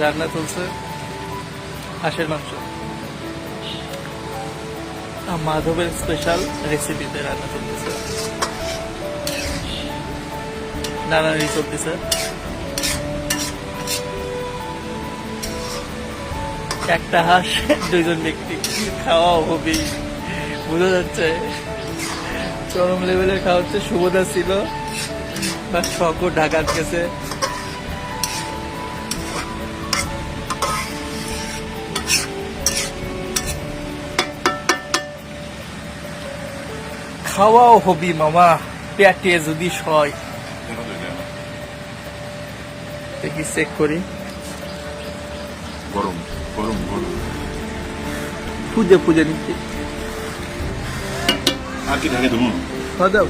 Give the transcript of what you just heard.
রান্না চলছে, হাঁসের মাংস। মাধবের স্পেশাল রেসিপিতে রান্না চলতেছে। নানানি চলতেছে। একটা হাঁস, দুইজন ব্যক্তি খাওয়া হবেই বোঝা যাচ্ছে। চরম লেভেলের খাওয়া হচ্ছে, সুবোধা ছিল বা শখ ঢাকা গেছে। খাওয়াও হবি মামা। পেটে যদি সয়। দেখি চেক করি। গরম গরম গরম। পুজো পুজো নিচ্ছে। আর কি থাকে তুমি খাওয়া দাও।